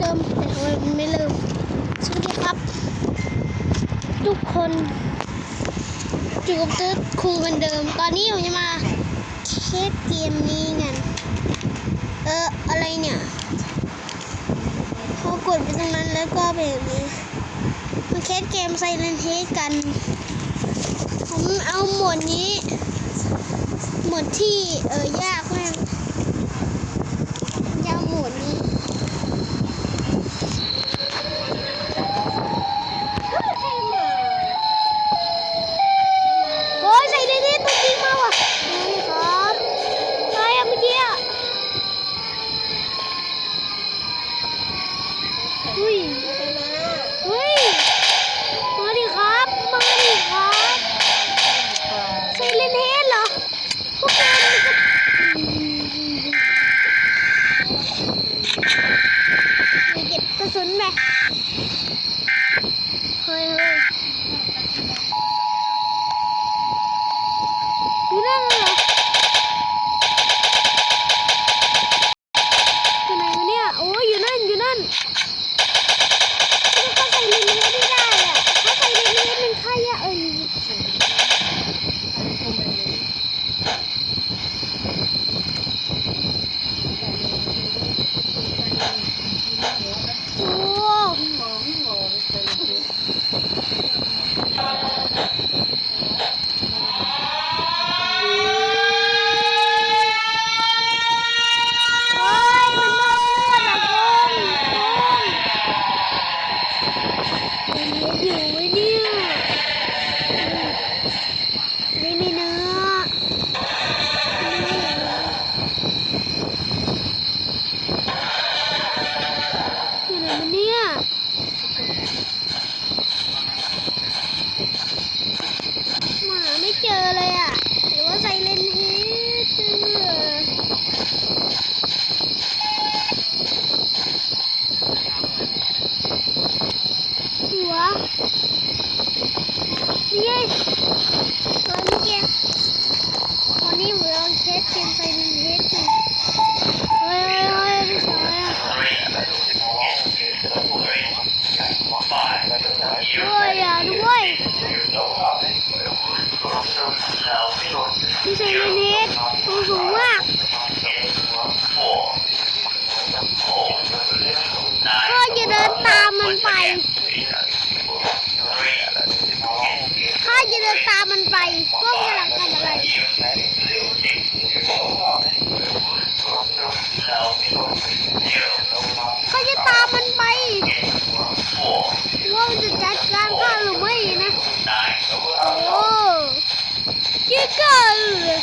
เดิมแต่ทำไมมันไม่เริ่มสวัสดีครับ ทุกคนอยู่กับตึ๊ดครูเหมือนเดิม ตอนนี้ผมจะมาเทสเกมนี้กันเอออะไรเนี่ยพอกดไปตรงนั้นแล้วก็เป็นแบบนี้มาเทสเกมไซเลนเทสกัน ผมเอาหมดนี้ หมดที่เออยากโหมดนี้ โอ้ยใส่ในนี้ตัวจริงมาว่ะนี่ครับอะไรอะเมื่อกี้อะอุ้ยอุ้ยมาดิครับ มาดิครับใส่เลนเฮดเหรอพวกเรามันก็มีเก็บกระ สุนไปเฮ้ยเฮ้ยอยู่นันเหรออยู่ไหนวะเนี่ย โอ้ยอยู่นั่น อยู่นั่นเขาใส่ลินเลียไม่ได้อะเขาใส่ลินเลียเป็นใครอะเอ้ยโอ้โอ้ยมันเพิ่มเลือดอะคุณคุณอยู่ไหมเนี่ยนี่มีเนื้ออยู่ไหนมันเนี่ย หมาไม่เจอเลยอะหรือว่าไซเลนเฮดเจอหัวนี่ไงตอนเมื่อกี้วันนี้ผมลองเทสเกมไซเลนเฮดดูเฮ้ยเฮ้ยเฮ้ยไม่ใช่อะด้วยอะด้วย มีไซเลนเฮดตัวสูงมากก็จะเดินตามมันไป Gerizekalı.